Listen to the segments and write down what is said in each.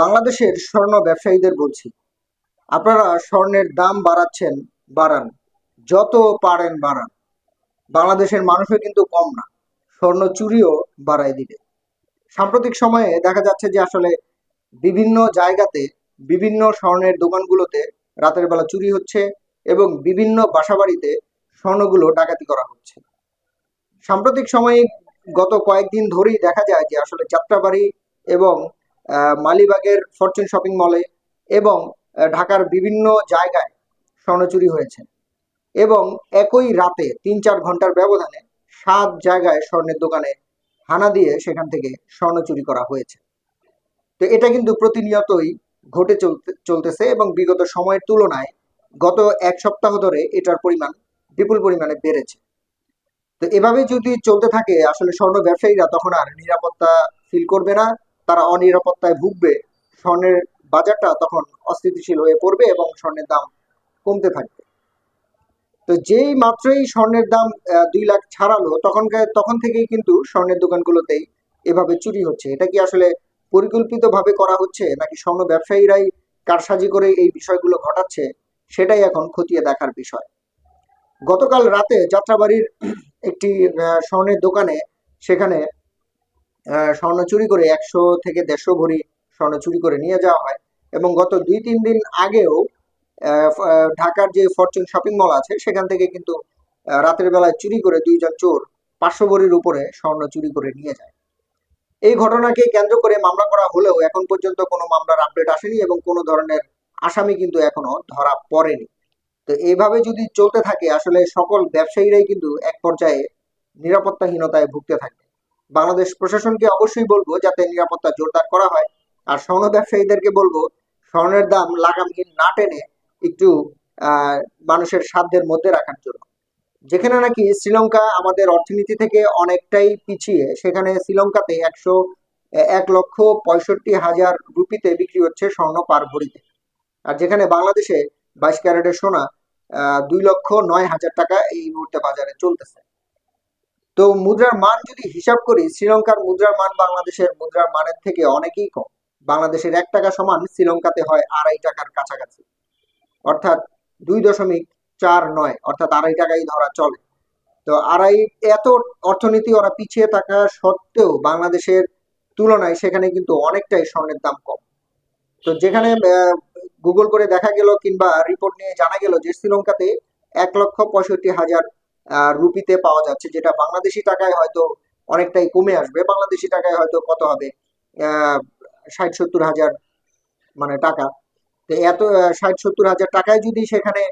বাংলাদেশের স্বর্ণ ব্যবসায়ীদের বলছি, আপনারা স্বর্ণের দাম বাড়াচ্ছেন, বাড়ান, যত পারেন বাড়ান। বাংলাদেশের মানুষও কিন্তু কম না, স্বর্ণ চুরিও বাড়াই দিবে। সাম্প্রতিক সময়ে দেখা যাচ্ছে যে আসলে বিভিন্ন জায়গাতে বিভিন্ন স্বর্ণের দোকানগুলোতে রাতের বেলা চুরি হচ্ছে এবং বিভিন্ন বাসাবাড়িতে স্বর্ণগুলো ডাকাতি করা হচ্ছে। সাম্প্রতিক সময়ে গত কয়েকদিন ধরেই দেখা যায় যে আসলে যাত্রাবাড়ি এবং মালিবাগের ফরচুন শপিং মলে এবং ঢাকার বিভিন্ন জায়গায় স্বর্ণ চুরি হয়েছে। এবং একই রাতে তিন চার ঘণ্টার ব্যবধানে সাত জায়গায় স্বর্ণের দোকানে হানা দিয়ে সেখান থেকে স্বর্ণ চুরি করা হয়েছে। তো এটা কিন্তু প্রতিনিয়তই ঘটে চলতে, চলতেছে এবং বিগত সময়ের তুলনায় গত এক সপ্তাহ ধরে এটার পরিমাণ বিপুল পরিমাণে বেড়েছে। তো এভাবে যদি চলতে থাকে, আসলে স্বর্ণ ব্যবসায়ীরা তখন আর নিরাপত্তা ফিল করবে না। তারা অনিরাপত্তায় ভুগবে। স্বর্ণের বাজারটা তখন অস্থিতিশীল হয়ে পড়বে এবং স্বর্ণের দাম কমতে থাকবে। তো যেই মাত্রই স্বর্ণের দাম দুই লাখ ছাড়ালো, তখনকার, তখন থেকেই কিন্তু স্বর্ণের দোকানগুলোতেই এভাবে চুরি হচ্ছে। এটা কি আসলে পরিকল্পিতভাবে করা হচ্ছে, নাকি স্বর্ণ ব্যবসায়ীরাই কারসাজি করে এই বিষয়গুলো ঘটাচ্ছে, সেটাই এখন খতিয়ে দেখার বিষয়। গতকাল রাতে যাত্রাবাড়ির একটি স্বর্ণের দোকানে সেখানে স্বর্ণ চুরি করে একশো থেকে দেড়শো ভরি স্বর্ণ চুরি করে নিয়ে যাওয়া হয়। এবং গত দুই তিন দিন আগেও ঢাকার যে ফরচুন শপিং মল আছে, সেখান থেকে কিন্তু রাতের বেলায় চুরি করে দুইজন চোর পাঁচশো ভরির উপরে স্বর্ণ চুরি করে নিয়ে যায়। এই ঘটনাকে কেন্দ্র করে মামলা করা হলেও এখন পর্যন্ত কোনো মামলার আপডেট আসেনি এবং কোনো ধরনের আসামি কিন্তু এখনও ধরা পড়েনি। তো এইভাবে যদি চলতে থাকে, আসলে সকল ব্যবসায়ীরাই কিন্তু এক পর্যায়ে নিরাপত্তাহীনতায় ভুগতে থাকবে বাংলাদেশ প্রশাসনকে অবশ্যই বলব যাতে নিরাপত্তা জোরদার করা হয়। আর স্বর্ণ ব্যবসায়ীদেরকে বলব, স্বর্ণের দাম লাগামহীন না টেনে একটু মানুষের সাধ্যের মধ্যে রাখার জন্য। যেখানে নাকি শ্রীলঙ্কা আমাদের অর্থনীতি থেকে অনেকটাই পিছিয়ে, সেখানে শ্রীলঙ্কাতে একশো, এক লক্ষ পঁয়ষট্টি হাজার রুপিতে বিক্রি হচ্ছে স্বর্ণ পার ভরিতে। আর যেখানে বাংলাদেশে বাইশ ক্যারেটের সোনা দুই লক্ষ নয় হাজার টাকা এই মুহূর্তে বাজারে চলতেছে। তো মুদ্রার মান যদি হিসাব করি, শ্রীলঙ্কার মুদ্রার মান বাংলাদেশের মুদ্রার মানের থেকে অনেকেই কম। বাংলাদেশের এক টাকা সমান শ্রীলঙ্কাতে হয় আড়াই টাকার কাছাকাছি। অর্থাৎ দুই দশমিক চার নয়, অর্থাৎ আড়াই টাকাই ধরা চলে। তো আড়াই, এত অর্থনীতি ওরা পিছিয়ে থাকা সত্ত্বেও বাংলাদেশের তুলনায় সেখানে কিন্তু অনেকটাই স্বর্ণের দাম কম। তো যেখানে গুগল করে দেখা গেল কিংবা রিপোর্ট নিয়ে জানা গেল যে শ্রীলঙ্কাতে এক লক্ষ পঁয়ষট্টি হাজার রুপিতে পাওয়া যাচ্ছে যেটা বাংলাদেশি টাকায় হয়তো অনেকটাই কমে আসবে। বাংলাদেশি টাকায় হয়তো কত হবে? ষাট সত্তর হাজার মানে টাকা। তো এত ষাট সত্তর হাজার টাকায় যদি সেখানে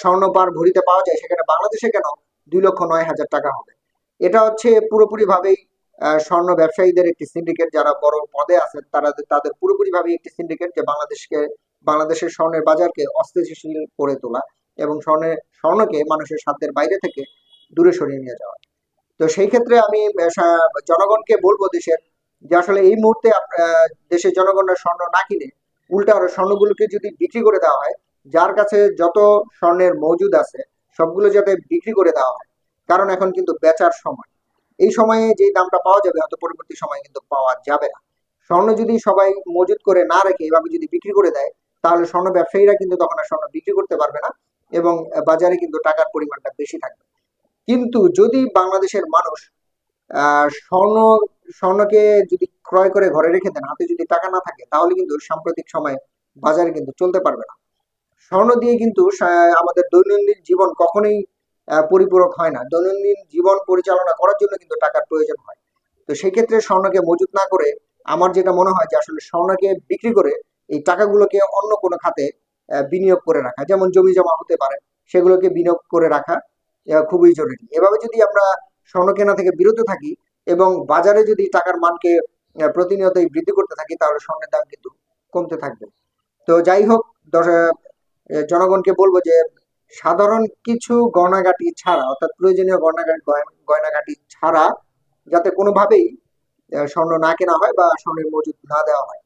স্বর্ণ বার ভরিতে পাওয়া যায় সেখানে বাংলাদেশে কেন দুই লক্ষ নয় হাজার টাকা হবে? এটা হচ্ছে পুরোপুরি ভাবেই আহ, স্বর্ণ ব্যবসায়ীদের একটি সিন্ডিকেট যারা বড় পদে আছেন তারা তাদের পুরোপুরি ভাবে একটি সিন্ডিকেট যে বাংলাদেশকে বাংলাদেশের স্বর্ণের বাজারকে অস্থিতিশীল করে তোলা। এবং স্বর্ণের স্বর্ণকে মানুষের সাধ্যের বাইরে থেকে দূরে সরিয়ে নিয়ে যাওয়া। তো সেই ক্ষেত্রে আমি জনগণকে বলব দেশের যে আসলে এই মুহূর্তে দেশের জনগণরা স্বর্ণ না কিনে উল্টা আরও স্বর্ণগুলোকে যদি বিক্রি করে দেওয়া হয়, যার কাছে যত স্বর্ণের মজুদ আছে, সবগুলো যাতে বিক্রি করে দেওয়া হয়। কারণ এখন কিন্তু বেচার সময়। এই সময়ে যে দামটা পাওয়া যাবে হয়তো পরবর্তী সময়ে কিন্তু পাওয়া যাবে না। স্বর্ণ যদি সবাই মজুদ করে না রেখে এভাবে যদি বিক্রি করে দেয়, তাহলে স্বর্ণ ব্যবসায়ীরা কিন্তু তখন আর স্বর্ণ বিক্রি করতে পারবে না। এবং বাজারে কিন্তু টাকার পরিমাণটা বেশি থাকবে। কিন্তু যদি বাংলাদেশের মানুষ স্বর্ণ, স্বর্ণকে যদি ক্রয় করে ঘরে রেখে দেন, হাতে যদি টাকা না থাকে, তাহলে কিন্তু সাম্প্রতিক সময়ে বাজারে কিন্তু চলতে পারবে না। স্বর্ণ দিয়ে কিন্তু আমাদের দৈনন্দিন জীবন কখনোই পরিপূরক হয় না। দৈনন্দিন জীবন পরিচালনা করার জন্য কিন্তু টাকার প্রয়োজন হয়। তো সেই ক্ষেত্রে স্বর্ণকে মজুত না করে, আমার যেটা মনে হয় যে আসলে স্বর্ণকে বিক্রি করে এই টাকাগুলোকে অন্য কোনো খাতে বিনিয়োগ করে রাখা। যেমন জমি জমা হতে পারে, সেগুলোকে বিনিয়োগ করে রাখা খুবই জরুরি। এভাবে যদি আমরা স্বর্ণ কেনা থেকে বিরত থাকি এবং বাজারে যদি টাকার মানকে প্রতিনিয়তই বৃদ্ধি করতে থাকি, তাহলে স্বর্ণের দাম কিন্তু কমতে থাকবে। তো যাই হোক জনগণকে বলব যে, সাধারণ কিছু গয়নাগাটি ছাড়া, অর্থাৎ প্রয়োজনীয় গয়নাগাটি, গয়না- গয়নাগাটি ছাড়া, যাতে কোনোভাবেই স্বর্ণ না কেনা হয় বা স্বর্ণের মজুদ না দেওয়া হয়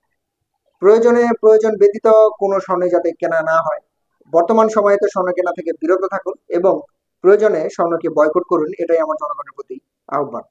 প্রয়োজনে প্রয়োজন ব্যতীত কোনো স্বর্ণে যাতে কেনা না হয়। বর্তমান সময়ে তো স্বর্ণ কেনা থেকে বিরত থাকুন এবং প্রয়োজনে স্বর্ণকে বয়কট করুন, এটাই আমার জনগণের প্রতি আহ্বান।